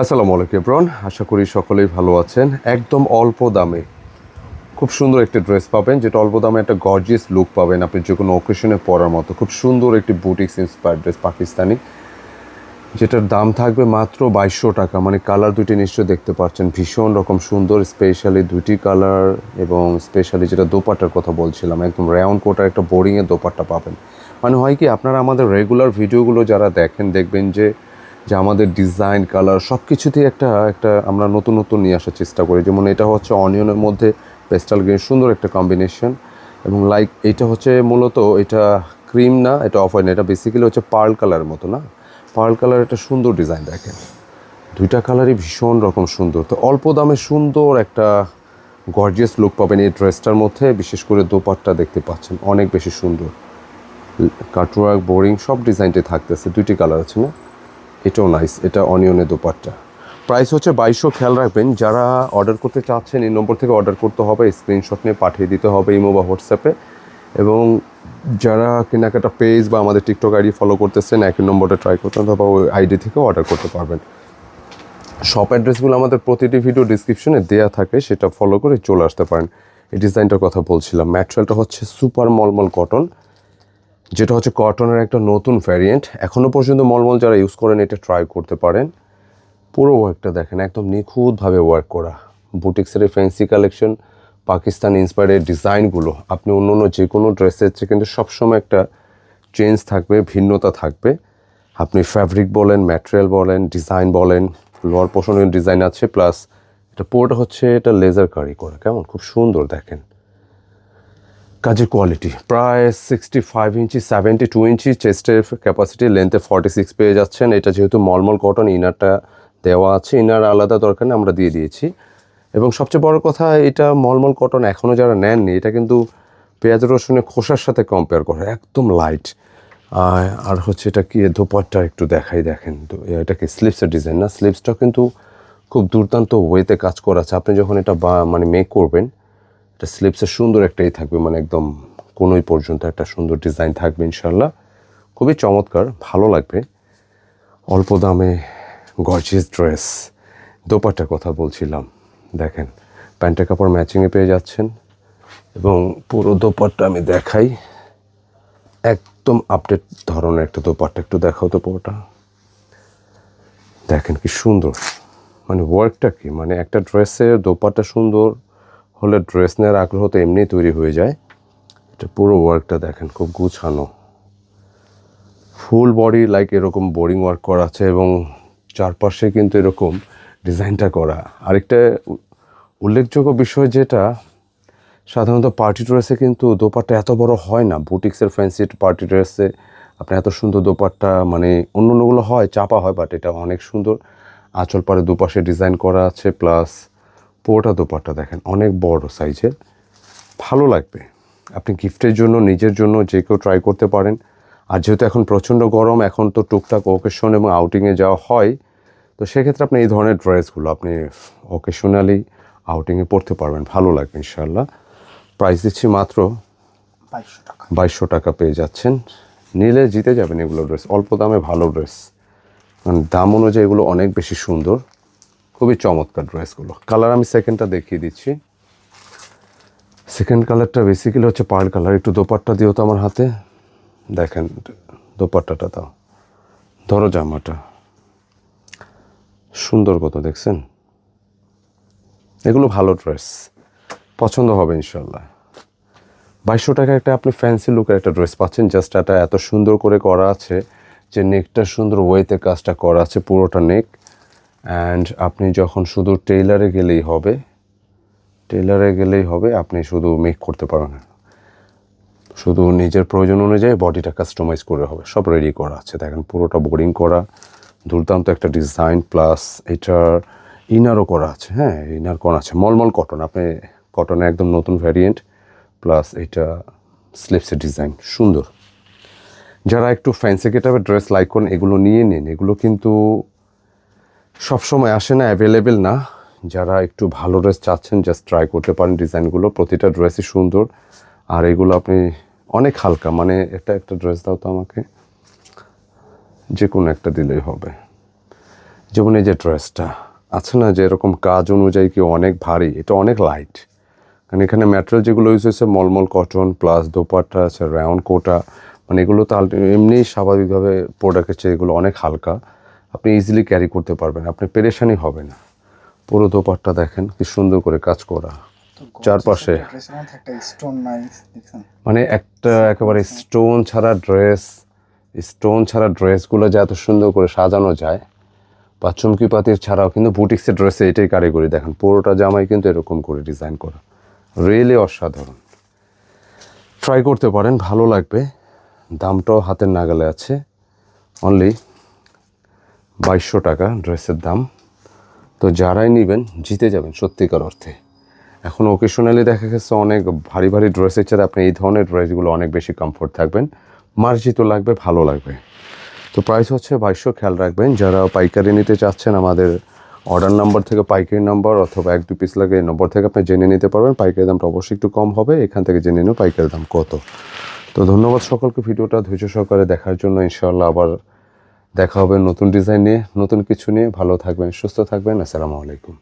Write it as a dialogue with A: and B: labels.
A: আসসালামু আলাইকুম এব্রন আশা করি সকলেই ভালো আছেন। একদম অল্প দামে। খুব সুন্দর একটি ড্রেস পাবেন, যেটা অল্প দামে একটা গর্জিয়াস লুক পাবেন আপনি যে কোনো অকেশনে পরার মতো। খুব সুন্দর একটি বুটিক্স ইন্সপায়ার ড্রেস পাকিস্তানি, যেটার দাম থাকবে মাত্র বাইশশো টাকা। মানে কালার দুটি নিশ্চয়ই দেখতে পাচ্ছেন। ভীষণ রকম সুন্দর স্পেশালি দুটি কালার এবং স্পেশালি যেটা দোপাট্টার কথা বলছিলাম, একদম রাউন্ড কোটার একটা বোরিংয়ের দোপাট্টা পাবেন। মানে হয় কি, আপনারা আমাদের রেগুলার ভিডিওগুলো যারা দেখেন, দেখবেন যে যে আমাদের ডিজাইন কালার সব কিছুতেই একটা একটা আমরা নতুন নতুন নিয়ে আসার চেষ্টা করি। যেমন এটা হচ্ছে অনিয়নের মধ্যে পেস্টাল গ্রিন সুন্দর একটা কম্বিনেশন এবং লাইক এটা হচ্ছে মূলত এটা ক্রিম না, এটা অফ হয় না, এটা বেসিক্যালি হচ্ছে পার্ল কালারের মতো না? পার্ল কালার একটা সুন্দর ডিজাইন দেখেন। দুইটা কালারই ভীষণ রকম সুন্দর। তো অল্প দামে সুন্দর একটা গর্জিয়াস লুক পাবেন এই ড্রেসটার মধ্যে, বিশেষ করে দোপাট্টা দেখতে পাচ্ছেন, অনেক বেশি সুন্দর। কাটওয়ার্ক বোরিং সব ডিজাইনটাই থাকতেছে, দুইটি কালার আছে না? এটাও নাইস এটা অনিয়নের দোপাট্টা। প্রাইস হচ্ছে বাইশশো, খেয়াল রাখবেন, যারা অর্ডার করতে চাচ্ছেন, এই নম্বর থেকে অর্ডার করতে হবে স্ক্রিনশট নিয়ে পাঠিয়ে দিতে হবে ইমো বা হোয়াটসঅ্যাপে। এবং যারা কেনাকাটা পেজ বা আমাদের টিকটক আইডি ফলো করতেছেন, একই নম্বরটা ট্রাই করতে হবে বা ওই আইডি থেকেও অর্ডার করতে পারবেন। শপ অ্যাড্রেসগুলো আমাদের প্রতিটি ভিডিও ডিসক্রিপশনে দেওয়া থাকে, সেটা ফলো করে চলে আসতে পারেন। এই ডিজাইনটার কথা বলছিলাম। ম্যাটেরিয়ালটা হচ্ছে সুপার মলমল কটন যেটা হচ্ছে কটনের একটা নতুন ভ্যারিয়েন্ট এখনও পর্যন্ত মলমল যারা ইউজ করেন, এটা ট্রাই করতে পারেন। পুরো ওয়ার্কটা দেখেন, একদম নিখুঁতভাবে ওয়ার্ক করা। বুটিক্সের ফ্যান্সি কালেকশন পাকিস্তান ইন্সপায়ার্ড ডিজাইনগুলো আপনি অন্য অন্য যে কোনো ড্রেসের চেয়ে কিন্তু সবসময় একটা চেঞ্জ থাকবে, ভিন্নতা থাকবে। আপনি ফ্যাব্রিক বলেন ম্যাটেরিয়াল বলেন ডিজাইন বলেন লোয়ার পোর্শনের ডিজাইন আছে প্লাস এটা পুরোটা হচ্ছে এটা লেজার কারি করা। কেমন? খুব সুন্দর দেখেন। কাজের কোয়ালিটি প্রায় sixty five inch seventy two inch চেস্টের capacity লেন্থে ফর্টি সিক্স পেয়ে যাচ্ছেন। এটা যেহেতু মলমল কটন ইনারটা দেওয়া আছে। ইনার আলাদা দরকার আমরা দিয়ে দিয়েছি। এবং সবচেয়ে বড় কথা, এটা মলমল কটন এখনও যারা নেননি, এটা কিন্তু পেঁয়াজ রসুনের খোসার সাথে কম্পেয়ার করে, একদম লাইট আর হচ্ছে এটা কি, দোপাট্টা একটু দেখাই, দেখেন। তো এটা কি স্লিপসের ডিজাইন না? স্লিপসটা কিন্তু খুব দুর্দান্ত ওয়েতে কাজ করা আছে আপনি যখন এটা বা মানে মেক করবেন এটা স্লিপসের সুন্দর একটাই থাকবে মানে একদম কোনোই পর্যন্ত একটা সুন্দর ডিজাইন থাকবে ইনশাল্লাহ খুবই চমৎকার, ভালো লাগবে। অল্প দামে গর্জিয়াস ড্রেস দোপাট্টার কথা বলছিলাম, দেখেন, প্যান্টের কাপড় ম্যাচিংয়ে পেয়ে যাচ্ছেন। এবং পুরো দোপাট্টা আমি দেখাই। একদম আপডেট ধরনের একটা দোপাট্টা, একটু দেখাও তো পুরোটা। দেখেন কি সুন্দর মানে ওয়ার্কটা কি? মানে একটা ড্রেসের দোপাট্টা সুন্দর হলে ড্রেস নেওয়ার আগ্রহ তো এমনি তৈরি হয়ে যায়। এটা পুরো ওয়ার্কটা দেখেন, খুব গুছানো। ফুল বডি লাইক এরকম বোরিং ওয়ার্ক করা আছে এবং চারপাশে কিন্তু এরকম ডিজাইনটা করা। আরেকটা উল্লেখযোগ্য বিষয় যেটা, সাধারণত পার্টি ড্রেসে কিন্তু দোপাট্টা এত বড় হয় না। বুটিক্সের ফ্যান্সি পার্টি ড্রেসে আপনার এত সুন্দর দোপাট্টা মানে অন্য অন্যগুলো হয়, চাপা হয় বাট এটা অনেক সুন্দর। আঁচল পারে দুপাশে ডিজাইন করা আছে প্লাস পুরোটা দোপাট্টা দেখেন অনেক বড় সাইজের। ভালো লাগবে। আপনি গিফটের জন্য নিজের জন্য যে কেউ ট্রাই করতে পারেন। আর যেহেতু এখন প্রচণ্ড গরম এখন তো টুকটাক ওকেশন এবং আউটিংয়ে যাওয়া হয় তো সেক্ষেত্রে আপনি এই ধরনের ড্রেসগুলো আপনি ওকেশনালি আউটিংয়ে পড়তে পারবেন। ভালো লাগবে ইনশাল্লাহ প্রাইস দিচ্ছি মাত্র
B: বাইশশো টাকা।
A: বাইশশো টাকা পেয়ে যাচ্ছেন। নিলে জিতে যাবেন এগুলো ড্রেস অল্প দামে ভালো ড্রেস কারণ দাম অনুযায়ী এগুলো অনেক বেশি সুন্দর। খুবই চমৎকার ড্রেসগুলো। কালার আমি সেকেন্ডটা দেখিয়ে দিচ্ছি। সেকেন্ড কালারটা বেসিক্যালি হচ্ছে পার্ল কালার একটু দোপাট্টা দিও তো আমার হাতে। দেখেন, দোপাট্টাটা দাও। ধরো জামাটা। সুন্দর কত, দেখছেন? এগুলো ভালো ড্রেস পছন্দ হবে ইনশাল্লাহ বাইশশো টাকা একটা আপনি ফ্যান্সি লুকের একটা ড্রেস পাচ্ছেন। জাস্ট এটা এত সুন্দর করে করা আছে যে নেকটা সুন্দর ওয়েতে কাজটা করা আছে, পুরোটা নেক অ্যান্ড আপনি যখন শুধু টেইলারে গেলেই হবে টেইলারে গেলেই হবে, আপনি শুধু মেক করতে পারবেন শুধু নিজের প্রয়োজন অনুযায়ী বডিটা কাস্টমাইজ করে হবে। সব রেডি করা আছে। দেখেন পুরোটা বোরিং করা। দুর্দান্ত একটা ডিজাইন প্লাস এটার ইনারও করা আছে। হ্যাঁ ইনার করা আছে। মলমল কটন আপনি কটনে একদম নতুন ভ্যারিয়েন্ট প্লাস এটা স্লিপসের ডিজাইন সুন্দর। যারা একটু ফ্যান্সি গেটাপের ড্রেস লাইক করেন, এগুলো নিয়ে নিন। এগুলো কিন্তু সবসময় আসে না অ্যাভেলেবেল না। যারা একটু ভালো ড্রেস চাচ্ছেন জাস্ট ট্রাই করতে পারেন ডিজাইনগুলো। প্রতিটা ড্রেসই সুন্দর। আর এগুলো আপনি অনেক হালকা মানে এটা একটা ড্রেস দাও তো আমাকে। যে কোনো একটা দিলেই হবে। যেমন এই যে ড্রেসটা আছে না যে এরকম কাজ অনুযায়ী কি অনেক ভারী? এটা অনেক লাইট কারণ এখানে ম্যাটেরিয়াল যেগুলো ইউজ হয়েছে, মলমল কটন প্লাস দোপাট্টা, আছে রাউন্ড কোটা মানে এগুলো তো এমনি স্বাভাবিকভাবে প্রোডাক্টের চেয়ে এগুলো অনেক হালকা। আপনি ইজিলি ক্যারি করতে পারবেন আপনি পেরেশানি হবে না। পুরো দোপাট্টা দেখেন কি সুন্দর করে কাজ করা। চারপাশে। মানে একটা একেবারে স্টোন ছাড়া ড্রেস স্টোন ছাড়া ড্রেসগুলো যে এত সুন্দর করে সাজানো যায় বা চুমকি পাতির ছাড়াও কিন্তু বুটিক্সের ড্রেসে এটাই কারিগরি দেখেন। পুরোটা জামাই কিন্তু এরকম করে ডিজাইন করা। রিয়েলি অসাধারণ। ট্রাই করতে পারেন ভালো লাগবে। দামটাও হাতের নাগালে আছে। অনলি বাইশশো টাকা ড্রেসের দাম। তো যারাই নেবেন, জিতে যাবেন সত্যিকার অর্থে। এখন ওকেশনালি দেখা গেছে অনেক ভারী ভারী ড্রেসের ছাড়া আপনি এই ধরনের ড্রেসগুলো অনেক বেশি কমফোর্ট থাকবেন। মার্জিত লাগবে, ভালো লাগবে। তো প্রাইস হচ্ছে বাইশশো, খেয়াল রাখবেন। যারা পাইকারি নিতে চাচ্ছেন, আমাদের অর্ডার নাম্বার থেকে পাইকারি নাম্বার অথবা এক দু পিস লাগে এই নম্বর থেকে আপনি জেনে নিতে পারবেন। পাইকারি দামটা অবশ্যই একটু কম হবে, এখান থেকে জেনে নিও পাইকারি দাম কত। তো ধন্যবাদ সকলকে, ভিডিওটা ধৈর্য সহকারে দেখার জন্য। ইনশাআল্লাহ আবার দেখা হবে নতুন ডিজাইন নিয়ে নতুন কিছু নিয়ে। ভালো থাকবেন সুস্থ থাকবেন। আসসালামু আলাইকুম।